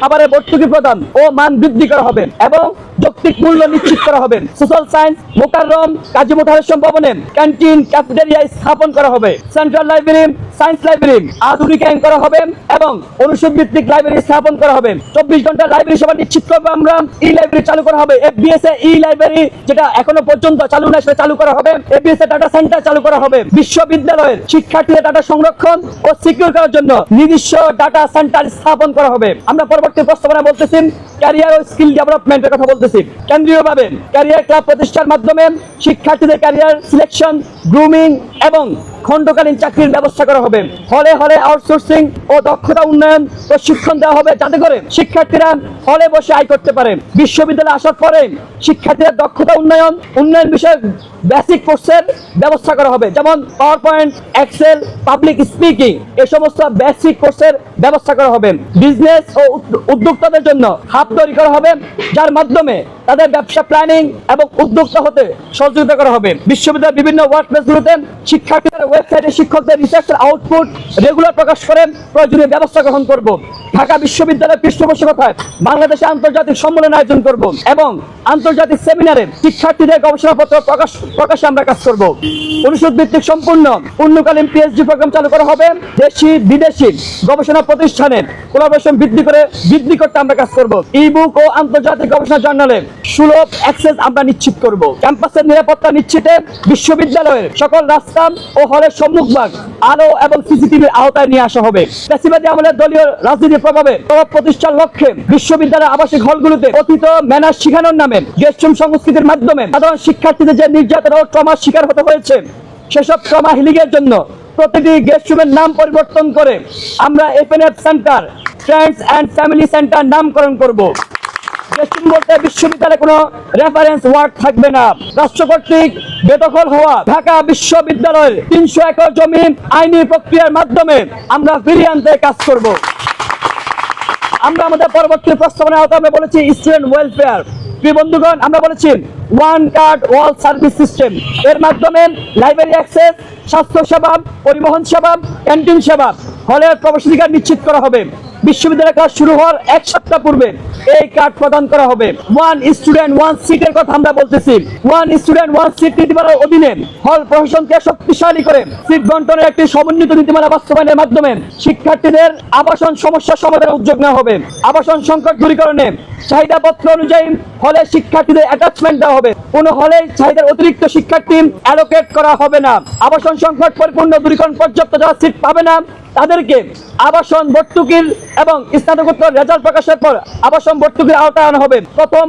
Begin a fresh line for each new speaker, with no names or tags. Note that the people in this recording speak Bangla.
খাবারের ভর্তুকি প্রদান ও মান বৃদ্ধি করা হবে এবং যৌক্তিক মূল্য নিশ্চিত করা হবে। সোশ্যাল সায়েন্স মোকাররম কাজী মোতাহার ভবনে ক্যান্টিন, ক্যাফেটেরিয়া স্থাপন করা হবে। সেন্ট্রাল লাইব্রেরি, সায়েন্স লাইব্রেরি আধুনিকায়ন করা হবে এবং অনুষদ ভিত্তিক লাইব্রেরি স্থাপন করা হবে। চব্বিশ ঘণ্টা লাইব্রেরি সেবা নিশ্চিত করব আমরা। ই লাইব্রেরি চালু করা হবে। এফবিএস এ ই লাইব্রেরি যেটা এখনও পর্যন্ত চালু না, সেটা চালু করা হবে। এফবিএস এ ডাটা সেন্টার চালু করা হবে। বিশ্ববিদ্যালয়ের শিক্ষার্থীদের ডাটা সংরক্ষণ ও সিকিউর করার জন্য নিজস্ব ডাটা সেন্টার স্থাপন করা হবে। আমরা পরবর্তী প্রস্তাবনা বলতেছি ক্যারিয়ার ও স্কিল ডেভেলপমেন্টের কথা বলতেছি কেন্দ্রীয়ভাবে ক্যারিয়ার ক্লাব প্রতিষ্ঠার মাধ্যমে শিক্ষার্থীদের ক্যারিয়ার সিলেকশন গ্রুমিং এবং খণ্ডকালীন চাকরির ব্যবস্থা করা হবে। হলে হলে আউটসোর্সিং ও দক্ষতা উন্নয়ন প্রশিক্ষণ দেওয়া হবে যাতে করে শিক্ষার্থীরা হলে বসে আয় করতে পারে। বিশ্ববিদ্যালয়ে আসার পরে শিক্ষার্থীরা দক্ষতা উন্নয়ন উন্নয়ন বিষয়ক বেসিক কোর্সের ব্যবস্থা করা হবে। যেমন power point excel public speaking এ সমস্ত বেসিক কোর্সের ব্যবস্থা করা হবে। বিজনেস ও উদ্যোক্তাদের জন্য হাব তৈরি করা হবে, যার মাধ্যমে তাদের ব্যবসা প্ল্যানিং এবং উদ্যোক্তা হতে সহযোগিতা করা হবে। বিশ্ববিদ্যালয়ের বিভিন্ন ওয়ার্ক প্লেসগুলোতে শিক্ষার্থীদের ওয়েবসাইটে শিক্ষকদের রিসার্চের আউটপুট রেগুলার প্রকাশ করে প্রয়োজনীয় ব্যবস্থা গ্রহণ করব। ঢাকা বিশ্ববিদ্যালয়ের পৃষ্ঠপোষকতায় বাংলাদেশে আন্তর্জাতিক সম্মেলন আয়োজন করব এবং আন্তর্জাতিক সেমিনারে শিক্ষার্থীদের গবেষণাপত্র প্রকাশ, প্রকাশে আমরা কাজ করব। অনুষদ ভিত্তিক সম্পূর্ণ, পূর্ণকালীন পিএইচডি প্রোগ্রাম চালু করা হবে দেশি বিদেশি গবেষণা প্রতিষ্ঠানের কোলাবোরেশন বৃদ্ধি করে বৃদ্ধি করতে আমরা কাজ করব। ই বুক ও আন্তর্জাতিক গবেষণা জার্নালে সুলভ অ্যাক্সেস আমরা নিশ্চিত করব। ক্যাম্পাসের নিরাপত্তা নিশ্চিতে বিশ্ববিদ্যালয়ের সকল রাস্তা ও হলের সম্মুখভাগ আলো এবং সিসিটিভির আওতায় নিয়ে আসা হবে। ফ্যাসিবাদী আমলের দলীয় রাজনীতির প্রভাবে প্রভাব প্রতিষ্ঠার লক্ষ্যে বিশ্ববিদ্যালয়ের আবাসিক হলগুলোতে কথিত ম্যানার শিখানোর নামে গেস্টরুম সংস্কৃতির মাধ্যমে সাধারণ শিক্ষার্থীদের যে নির্যাতন ও ট্রমার শিকার হতে হয়েছে, সেসব ট্রমা হিলিংয়ের জন্য প্রতিটি গেস্টরুমের নাম পরিবর্তন করে আমরা FNF center friends and family center নামকরণ করব। গেস্টরুম বলতে বিশ্ববিদ্যালয়ে কোনো রেফারেন্স ওয়ার্ড থাকবে না। রাষ্ট্র বেদখল হওয়া ঢাকা বিশ্ববিদ্যালয়ের তিনশো একর জমি আইনি প্রক্রিয়ার মাধ্যমে আমরা ফিরিয়ে আনতে কাজ করব। আমরা আমাদের পরবর্তী প্রস্তাবনার আওতায় বলেছি স্টুডেন্ট ওয়েলফেয়ার। প্রিয় বন্ধুগণ, আমরা বলেছি one card all service system এর মাধ্যমে লাইব্রেরি অ্যাক্সেস স্বাস্থ্য সেবা, পরিবহন সেবা ক্যান্টিন সেবা, হলের প্রবেশাধিকার নিশ্চিত করা হবে। বিশ্ববিদ্যালয় ক্লাস শুরু হওয়ার এক সপ্তাহ পূর্বে এই কার্ড প্রদান করা হবে। ওয়ান স্টুডেন্ট ওয়ান সিটের কথা আমরা বলতেছি। ওয়ান স্টুডেন্ট ওয়ান সিট নীতিমালার অধীনে হল প্রশাসনকে শক্তিশালী করে সিট বন্টনের একটি সমন্বিত নীতিমালা বাস্তবায়নের মাধ্যমে শিক্ষার্থীদের আবাসন সমস্যা সমাধানের উদ্যোগ নেওয়া হবে। আবাসন সংকট দূরীকরণে চাহিদাপত্র অনুযায়ী হলে শিক্ষার্থীদের অ্যাটাচমেন্ট দেওয়া হবে। কোনো হলে চাহিদার অতিরিক্ত শিক্ষার্থী অ্যালোকেট করা হবে না। আবাসন সংকট পরিপূর্ণ দূরীকরণ পর্যাপ্ত যারা সিট পাবে না তাদেরকে আবাসন ভর্তুকির এবং স্নাতকোত্তর রেজাল্ট প্রকাশের পর আবাসন ভর্তুকির আওতায় আনা হবে। প্রথম